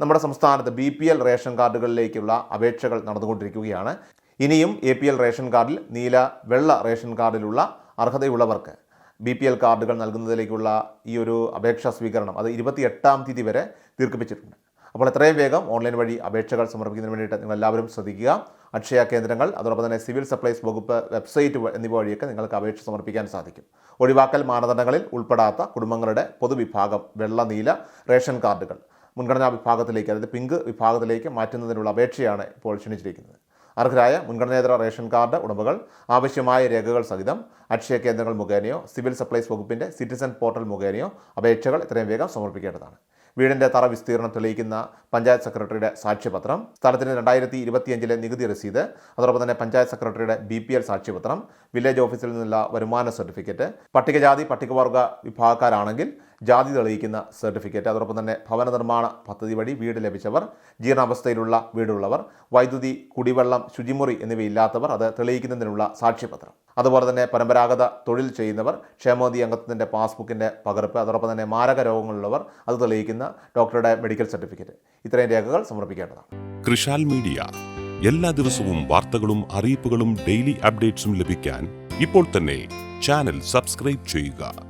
നമ്മുടെ സംസ്ഥാനത്ത് B P L ration കാർഡുകളിലേക്കുള്ള അപേക്ഷകൾ നടന്നുകൊണ്ടിരിക്കുകയാണ്. ഇനിയും എ പി എൽ റേഷൻ കാർഡിൽ നീല വെള്ള റേഷൻ കാർഡിലുള്ള അർഹതയുള്ളവർക്ക് ബി പി എൽ കാർഡുകൾ നൽകുന്നതിലേക്കുള്ള ഈ ഒരു അപേക്ഷാ സ്വീകരണം അത് ഇരുപത്തി എട്ടാം തീയതി വരെ ദീർഘിപ്പിച്ചിട്ടുണ്ട്. അപ്പോൾ എത്രയും വേഗം ഓൺലൈൻ വഴി അപേക്ഷകൾ സമർപ്പിക്കുന്നതിന് വേണ്ടിയിട്ട് നിങ്ങൾ എല്ലാവരും ശ്രദ്ധിക്കുക. അക്ഷയ കേന്ദ്രങ്ങൾ അതോടൊപ്പം തന്നെ സിവിൽ സപ്ലൈസ് വകുപ്പ് വെബ്സൈറ്റ് എന്നിവ വഴിയൊക്കെ നിങ്ങൾക്ക് അപേക്ഷ സമർപ്പിക്കാൻ സാധിക്കും. ഒഴിവാക്കൽ മാനദണ്ഡങ്ങളിൽ ഉൾപ്പെടാത്ത കുടുംബങ്ങളുടെ പൊതുവിഭാഗം വെള്ള നീല റേഷൻ കാർഡുകൾ. മുൻഗണനാ വിഭാഗത്തിലേക്ക് അതായത് പിങ്ക് വിഭാഗത്തിലേക്ക് മാറ്റുന്നതിനുള്ള അപേക്ഷയാണ് ഇപ്പോൾ ക്ഷണിച്ചിരിക്കുന്നത്. അർഹരായ മുൻഗണനേതര റേഷൻ കാർഡ് ഉടമകൾ ആവശ്യമായ രേഖകൾ സഹിതം അക്ഷയ കേന്ദ്രങ്ങൾ മുഖേനയോ സിവിൽ സപ്ലൈസ് വകുപ്പിന്റെ സിറ്റിസൺ പോർട്ടൽ മുഖേനയോ അപേക്ഷകൾ എത്രയും വേഗം സമർപ്പിക്കേണ്ടതാണ്. വീടിന്റെ തറ വിസ്തീർണം തെളിയിക്കുന്ന പഞ്ചായത്ത് സെക്രട്ടറിയുടെ സാക്ഷ്യപത്രം സ്ഥലത്തിന് രണ്ടായിരത്തി ഇരുപത്തിയഞ്ചിലെ നികുതി രസീത് അതോടൊപ്പം തന്നെ പഞ്ചായത്ത് സെക്രട്ടറിയുടെ ബി പി എൽ സാക്ഷ്യപത്രം വില്ലേജ് ഓഫീസിൽ നിന്നുള്ള വരുമാന സർട്ടിഫിക്കറ്റ് പട്ടികജാതി പട്ടികവർഗ വിഭാഗക്കാരാണെങ്കിൽ ജാതി തെളിയിക്കുന്ന സർട്ടിഫിക്കറ്റ്. അതോടൊപ്പം തന്നെ ഭവന നിർമ്മാണ പദ്ധതി വഴി വീട് ലഭിച്ചവർ ജീർണാവസ്ഥയിലുള്ള വീടുള്ളവർ വൈദ്യുതി കുടിവെള്ളം ശുചിമുറി എന്നിവയില്ലാത്തവർ അത് തെളിയിക്കുന്നതിനുള്ള സാക്ഷ്യപത്രം. അതുപോലെ തന്നെ പരമ്പരാഗത തൊഴിൽ ചെയ്യുന്നവർ ക്ഷേമോദി അംഗത്വത്തിന്റെ പാസ്ബുക്കിന്റെ പകർപ്പ് അതോടൊപ്പം തന്നെ മാരക രോഗങ്ങളുള്ളവർ അത് തെളിയിക്കുന്ന ഡോക്ടറുടെ മെഡിക്കൽ സർട്ടിഫിക്കറ്റ്. ഇത്രയും രേഖകൾ സമർപ്പിക്കേണ്ടതാണ്. കൃഷാൽ മീഡിയ. എല്ലാ ദിവസവും വാർത്തകളും അറിയിപ്പുകളും ഡെയിലി അപ്ഡേറ്റ്സും ലഭിക്കാൻ ഇപ്പോൾ തന്നെ ചാനൽ സബ്സ്ക്രൈബ് ചെയ്യുക.